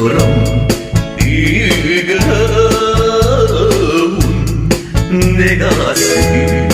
너처럼 뜨거운 내 가슴